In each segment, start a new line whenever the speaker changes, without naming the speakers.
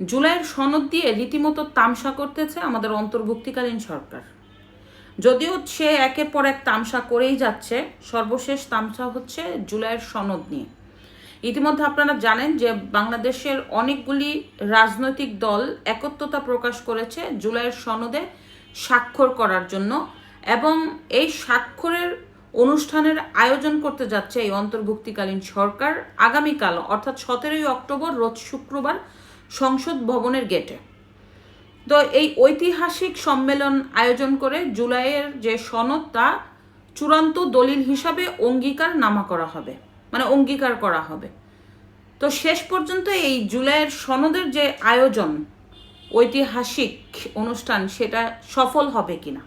জুলাইয়ের সনদ দিয়ে রীতিমতো তামসা করতেছে আমাদের অন্তর্ভুক্তিকালীন সরকার। যদিও সে একের পর এক তামসা করেই যাচ্ছে, সর্বশেষ তামসা হচ্ছে জুলাইয়ের সনদ নিয়ে। ইতিমধ্যে আপনারা জানেন যে বাংলাদেশের অনেকগুলি রাজনৈতিক দল একত্রতা প্রকাশ করেছে জুলাইয়ের সনদে স্বাক্ষর করার জন্য এবং এই স্বাক্ষরের অনুষ্ঠানের আয়োজন করতে যাচ্ছে এই অন্তর্ভুক্তিকালীন সরকার আগামীকাল, অর্থাৎ সতেরোই অক্টোবর, রোজ শুক্রবার সংসদ ভবনের গেটে। তো এই ঐতিহাসিক সম্মেলন আয়োজন করে জুলাইয়ের যে সনদ, তা চূড়ান্ত দলিল হিসাবে অঙ্গীকার নামা করা হবে মানে অঙ্গীকার করা হবে। তো শেষ পর্যন্ত এই জুলাইয়ের সনদের যে আয়োজন, ঐতিহাসিক অনুষ্ঠান, সেটা সফল হবে কিনা?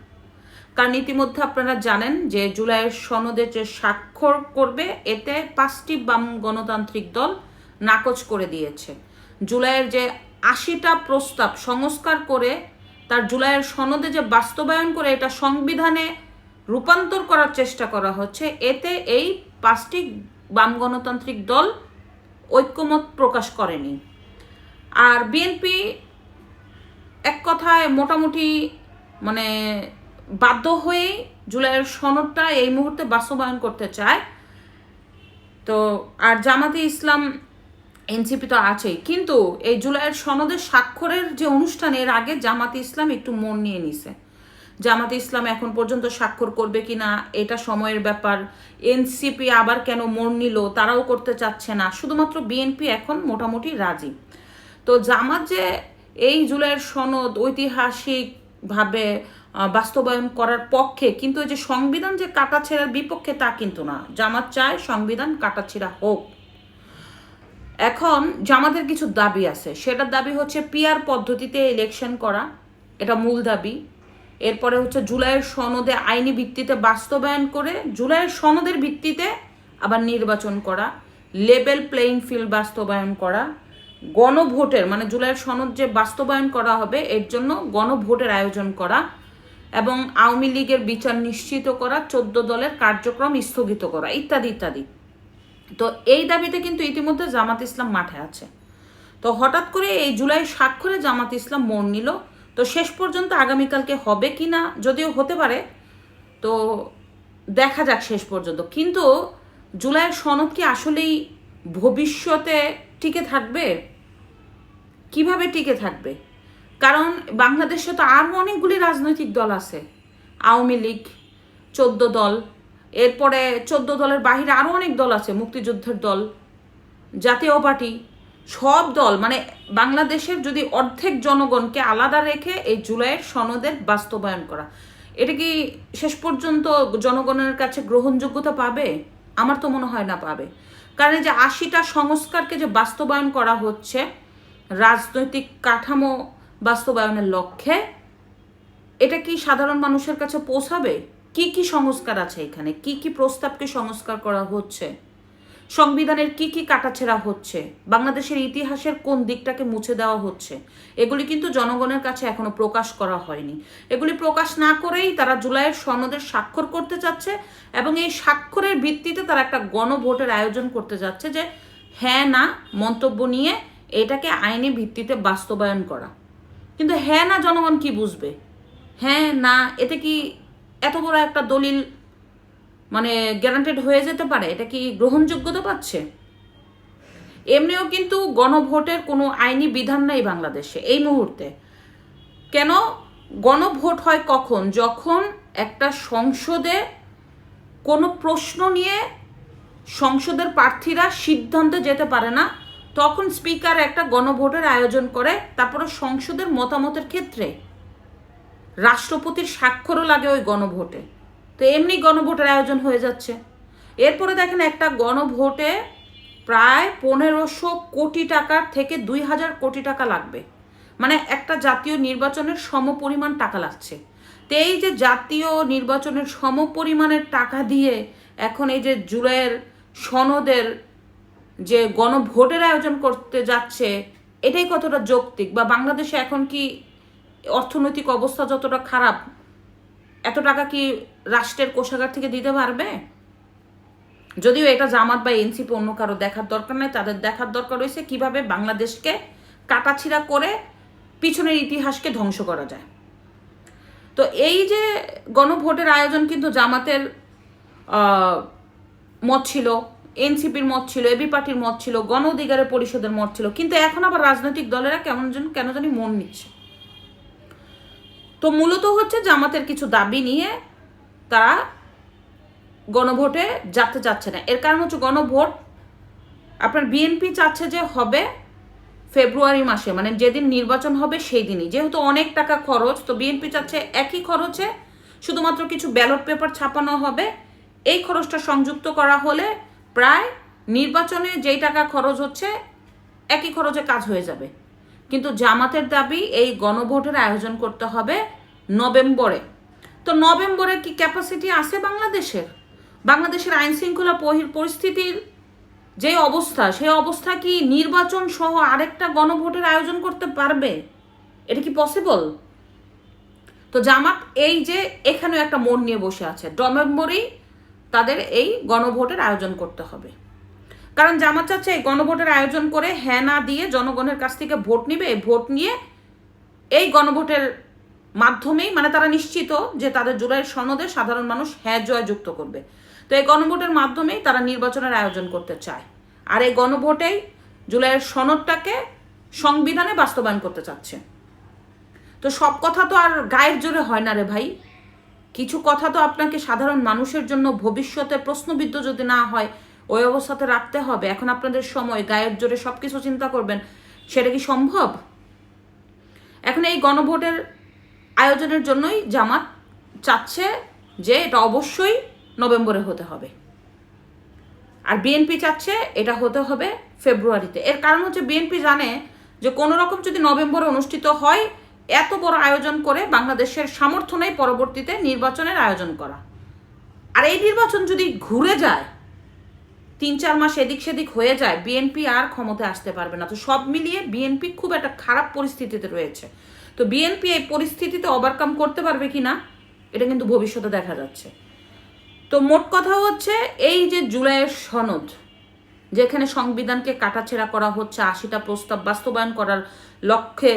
কারণ ইতিমধ্যে আপনারা জানেন যে জুলাইয়ের সনদে যে স্বাক্ষর করবে, এতে পাঁচটি বাম গণতান্ত্রিক দল নাকচ করে দিয়েছে। জুলাইয়ের যে আশিটা প্রস্তাব সংস্কার করে তার জুলাইয়ের সনদে যে বাস্তবায়ন করে এটা সংবিধানে রূপান্তর করার চেষ্টা করা হচ্ছে, এতে এই পাঁচটি বাম গণতান্ত্রিক দল ঐক্যমত প্রকাশ করেনি। আর বিএনপি এক কথায় মোটামুটি মানে বাধ্য হয়েই জুলাইয়ের সনদটা এই মুহূর্তে বাস্তবায়ন করতে চায়। তো আর জামাতে ইসলাম এনসিপি তো আছেই। কিন্তু এই জুলাইয়ের সনদের স্বাক্ষরের যে অনুষ্ঠান এর আগে জামাতে ইসলাম একটু মন নিয়ে নিছে। জামাতে ইসলাম এখন পর্যন্ত স্বাক্ষর করবে কি না এটা সময়ের ব্যাপার। এনসিপি আবার কেন মন নিল, তারাও করতে চাচ্ছে না। শুধুমাত্র বিএনপি এখন মোটামুটি রাজি। তো জামাত যে এই জুলাইয়ের সনদ ঐতিহাসিকভাবে বাস্তবায়ন করার পক্ষে, কিন্তু ওই যে সংবিধান যে কাটাছেড়ার বিপক্ষে তা কিন্তু না। জামাত চায় সংবিধান কাটাছেড়া হোক। এখন জামাতের কিছু দাবি আছে। সেটার দাবি হচ্ছে পিয়ার পদ্ধতিতে ইলেকশন করা, এটা মূল দাবি। এরপরে হচ্ছে জুলাইয়ের সনদে আইনি ভিত্তিতে বাস্তবায়ন করে জুলাইয়ের সনদের ভিত্তিতে আবার নির্বাচন করা লেভেল প্লেইং ফিল্ড বাস্তবায়ন করা, গণভোটের মানে জুলাইয়ের সনদ যে বাস্তবায়ন করা হবে, এর জন্য গণভোটের আয়োজন করা এবং আওয়ামী লীগের বিচার নিশ্চিত করা, চোদ্দ দলের কার্যক্রম স্থগিত করা, ইত্যাদি ইত্যাদি। তো এই দাবিতে কিন্তু ইতিমধ্যে জামাত ইসলাম মাঠে আছে। তো হঠাৎ করে এই জুলাই স্বাক্ষরে জামাত ইসলাম মন নিল। তো শেষ পর্যন্ত আগামীকালকে হবে কি না যদিও হতে পারে, তো দেখা যাক শেষ পর্যন্ত। কিন্তু জুলাইয়ের সনদ কি আসলেই ভবিষ্যতে টিকে থাকবে? কীভাবে টিকে থাকবে? কারণ বাংলাদেশে তো আরও অনেকগুলি রাজনৈতিক দল আছে। আওয়ামী লীগ, চোদ্দ দল এরপরে চোদ্দ দলের বাহিরে আরও অনেক দল আছে, মুক্তিযুদ্ধের দল, জাতীয় পার্টি, সব দল মানে বাংলাদেশের যদি অর্ধেক জনগণকে আলাদা রেখে এই জুলাইয়ের সনদের বাস্তবায়ন করা, এটা কি শেষ পর্যন্ত জনগণের কাছে গ্রহণযোগ্যতা পাবে? আমার তো মনে হয় না পাবে। কারণ যে আশিটা সংস্কারকে যে বাস্তবায়ন করা হচ্ছে, রাজনৈতিক কাঠামো বাস্তবায়নের লক্ষ্যে, এটা কি সাধারণ মানুষের কাছে পৌঁছাবে? কি কি সংস্কার আছে এখানে? কি কি প্রস্তাবকে সংস্কার করা হচ্ছে? সংবিধানের কি কি কাটাছেড়া হচ্ছে? বাংলাদেশের ইতিহাসের কোন দিকটাকে মুছে দেওয়া হচ্ছে? এগুলি কিন্তু জনগণের কাছে এখনও প্রকাশ করা হয়নি। এগুলি প্রকাশ না করেই তারা জুলাইয়ের সনদের স্বাক্ষর করতে চাচ্ছে এবং এই স্বাক্ষরের ভিত্তিতে তারা একটা গণভোটের আয়োজন করতে যাচ্ছে যে হ্যাঁ না, মন্তব্য নিয়ে এটাকে আইনি ভিত্তিতে বাস্তবায়ন করা। কিন্তু হ্যাঁ না, জনগণ কি বুঝবে? হ্যাঁ না, এতে কি এত বড় একটা দলিল মানে গ্যারান্টেড হয়ে যেতে পারে, এটা কি গ্রহণযোগ্যতা পাচ্ছে? এমনিও কিন্তু গণভোটের কোনো আইনি বিধান নাই বাংলাদেশে, এই মুহূর্তে। কেন? গণভোট হয় কখন? যখন একটা সংসদে কোনো প্রশ্ন নিয়ে সংসদের প্রার্থীরা সিদ্ধান্তে যেতে পারে না, তখন স্পিকার একটা গণভোটের আয়োজন করে, তারপরে সংসদের মতামতের ক্ষেত্রে। রাষ্ট্রপতির স্বাক্ষরও লাগে ওই গণভোটে। তো এমনি গণভোটের আয়োজন হয়ে যাচ্ছে। এরপরে দেখেন একটা গণভোটে প্রায় পনেরোশো কোটি টাকার থেকে দুই হাজার কোটি টাকা লাগবে। মানে একটা জাতীয় নির্বাচনের সমপরিমাণ টাকা লাগছে। তো এই যে জাতীয় নির্বাচনের সমপরিমাণের টাকা দিয়ে এখন এই যে জুলাইয়ের সনদের যে গণভোটের আয়োজন করতে যাচ্ছে, এটাই কতটা যৌক্তিক? বা বাংলাদেশে এখন কি অর্থনৈতিক অবস্থা যতটা খারাপ, এত টাকা কি রাষ্ট্রের কোষাগার থেকে দিতে পারবে? যদিও এটা জামাত বা এনসিপি অন্য কারও দেখার দরকার নাই, তাদের দেখার দরকার রয়েছে কীভাবে বাংলাদেশকে কাটাছিড়া করে পিছনের ইতিহাসকে ধ্বংস করা যায়। তো এই যে গণভোটের আয়োজন কিন্তু জামাতের মত ছিল, এনসিপির মত ছিল, এবি পার্টির মত ছিল, গণ অধিকারের পরিষদের মত ছিল, কিন্তু এখন আবার রাজনৈতিক দলেরা কেমন যেন, কেন জানি মন নিচ্ছে। তো মূলত হচ্ছে জামাতের কিছু দাবি নিয়ে তারা গণভোটে যেতে চাচ্ছে না। এর কারণ হচ্ছে গণভোট আপনার বিএনপি চাচ্ছে যে হবে ফেব্রুয়ারি মাসে মানে যেদিন নির্বাচন হবে সেই দিনই যেহেতু অনেক টাকা খরচ, তো বিএনপি চাচ্ছে একই খরচে শুধুমাত্র কিছু ব্যালট পেপার ছাপানো হবে। এই খরচটা সংযুক্ত করা হলে প্রায় নির্বাচনে যেই টাকা খরচ হচ্ছে, একই খরচে কাজ হয়ে যাবে। কিন্তু জামাতের দাবি এই গণভোটের আয়োজন করতে হবে নভেম্বরে। তো নভেম্বরে কি ক্যাপাসিটি আছে বাংলাদেশের? বাংলাদেশের আইন শৃঙ্খলা পরিস্থিতির যে অবস্থা, সেই অবস্থা কি নির্বাচন সহ আরেকটা গণভোটের আয়োজন করতে পারবে? এটা কি পসিবল তো জামাত এই যে এখানেও একটা মন নিয়ে বসে আছে, নভেম্বরেই তাদের এই গণভোটের আয়োজন করতে হবে। কারণ জামাত চাচ্ছে এই গণভোটের আয়োজন করে হ্যাঁ না দিয়ে জনগণের কাছ থেকে ভোট নিবে। ভোট নিয়ে এই গণভোটের মাধ্যমেই মানে তারা নিশ্চিত যে তাদের জুলাইয়ের সনদে সাধারণ মানুষ হ্যাঁ জয় যুক্ত করবে। তো এই গণভোটের মাধ্যমেই তারা নির্বাচনের আয়োজন করতে চায়। আর এই গণভোটেই জুলাইয়ের সনদটাকে সংবিধানে বাস্তবায়ন করতে চাচ্ছে। তো সব কথা তো আর গায়ের জোরে হয় না রে ভাই। কিছু কথা তো আপনাকে সাধারণ মানুষের জন্য ভবিষ্যতে প্রশ্নবিদ্ধ যদি না হয় ওই অবস্থাতে রাখতে হবে। এখন আপনাদের সময়, গায়ের জোরে সব কিছু চিন্তা করবেন। সেটা কি সম্ভব? এখন এই গণভোটের আয়োজনের জন্যই জামাত চাচ্ছে যে এটা অবশ্যই নভেম্বরে হতে হবে। আর বিএনপি চাচ্ছে এটা হতে হবে ফেব্রুয়ারিতে। এর কারণ হচ্ছে বিএনপি জানে যে কোনো রকম যদি নভেম্বরে অনুষ্ঠিত হয়, এত বড় আয়োজন করে বাংলাদেশের সামর্থ্য নেই পরবর্তীতে নির্বাচনের আয়োজন করা। আর এই নির্বাচন যদি ঘুরে যায় তিন চার মাস এদিক সেদিক হয়ে যায়, বিএনপি আর ক্ষমতায় আসতে পারবে না। তো সব মিলিয়ে বিএনপি খুব একটা খারাপ পরিস্থিতিতে রয়েছে। তো বিএনপি এই পরিস্থিতিতে ওভারকাম করতে পারবে কি না এটা কিন্তু ভবিষ্যতে দেখা যাচ্ছে। তো মোট কথা হচ্ছে, এই যে জুলাইয়ের সনদ, যেখানে সংবিধানকে কাটাছেড়া করা হচ্ছে, আশিটা প্রস্তাব বাস্তবায়ন করার লক্ষ্যে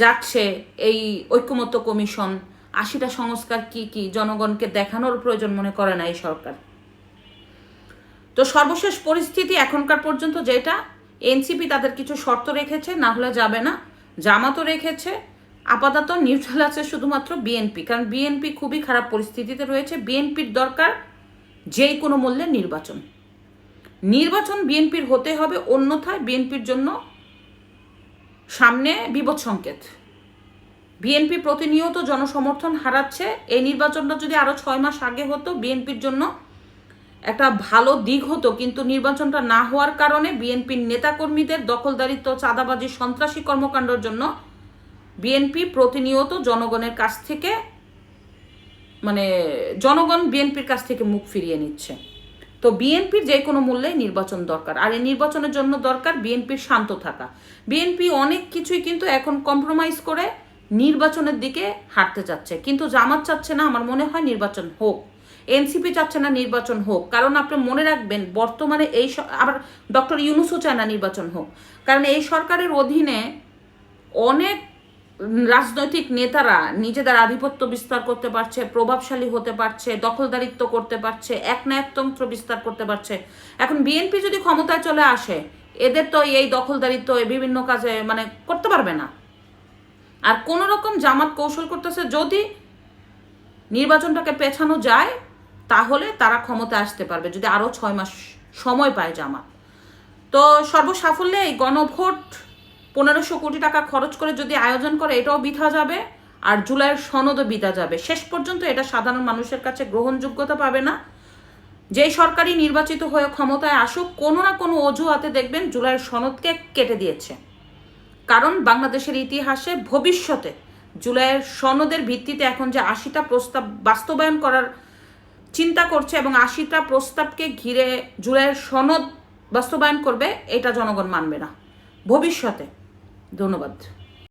যাচ্ছে এই ঐক্যমত্য কমিশন, আশিটা সংস্কার কি কি জনগণকে দেখানোর প্রয়োজন মনে করে না এই সরকার। তো সর্বশেষ পরিস্থিতি এখনকার পর্যন্ত যেটা, এনসিপি তাদের কিছু শর্ত রেখেছে, না হলে যাবে না, জামাতও রেখেছে, আপাতত নিউট্রাল আছে শুধুমাত্র বিএনপি কারণ বিএনপি খুবই খারাপ পরিস্থিতিতে রয়েছে। বিএনপির দরকার যেই কোনো মূল্যে নির্বাচন। নির্বাচন বিএনপির হতে হবে, অন্যথায় বিএনপির জন্য সামনে বিপদ সংকেত। বিএনপি প্রতিনিয়ত জনসমর্থন হারাচ্ছে, এই নির্বাচনটা যদি আরও ছয় মাস আগে হতো বিএনপির জন্য একটা ভালো দিক হতো, কিন্তু নির্বাচনটা না হওয়ার কারণে বিএনপির নেতাকর্মীদের দখলদারিত্ব, চাঁদাবাজি, সন্ত্রাসী কর্মকাণ্ডের জন্য বিএনপি প্রতিনিয়ত জনগণের কাছ থেকে মানে জনগণ বিএনপির কাছ থেকে মুখ ফিরিয়ে নিচ্ছে। তো বিএনপির যে কোনো মূল্যে নির্বাচন দরকার, আর এই নির্বাচনের জন্য দরকার বিএনপির শান্ত থাকা। বিএনপি অনেক কিছুই কিন্তু এখন কম্প্রোমাইজ করে নির্বাচনের দিকে হাঁটতে চাচ্ছে, কিন্তু জামাত চাচ্ছে না, আমার মনে হয় নির্বাচন হোক। এনসিপি চাচ্ছে না নির্বাচন হোক। কারণ আপনি মনে রাখবেন, বর্তমানে এই আবার ডক্টর ইউনুসও চায় না নির্বাচন হোক। কারণ এই সরকারের অধীনে অনেক রাজনৈতিক নেতারা নিজেদের আধিপত্য বিস্তার করতে পারছে, প্রভাবশালী হতে পারছে, দখলদারিত্ব করতে পারছে এক একনায়কতন্ত্র বিস্তার করতে পারছে। এখন বিএনপি যদি ক্ষমতায় চলে আসে, এদের তো এই দখলদারিত্ব বিভিন্ন কাজে মানে করতে পারবে না। আর কোন রকম জামাত কৌশল করতেছে যদি নির্বাচনটাকে পেছানো যায় তাহলে তারা ক্ষমতায় আসতে পারবে যদি আরও ছয় মাস সময় পায় জামাত তো সর্বসাফল্যে এই গণভোট পনেরোশো কোটি টাকা খরচ করে যদি আয়োজন করে, এটাও বিধা যাবে আর জুলাইয়ের সনদও বিধা যাবে। শেষ পর্যন্ত এটা সাধারণ মানুষের কাছে গ্রহণযোগ্যতা পাবে না। যেই সরকারি নির্বাচিত হয়ে ক্ষমতায় আসুক, কোনো না কোনো অজুহাতে দেখবেন জুলাইয়ের সনদকে কেটে দিয়েছে। কারণ বাংলাদেশের ইতিহাসে ভবিষ্যতে জুলাইয়ের সনদের ভিত্তিতে এখন যে আশিটা প্রস্তাব বাস্তবায়ন করার চিন্তা করছে এবং আশিটা প্রস্তাবকে ঘিরে জুড়ে সনদ বাস্তবায়ন করবে, এটা জনগণ মানবে না। ভবিষ্যতে। ধন্যবাদ।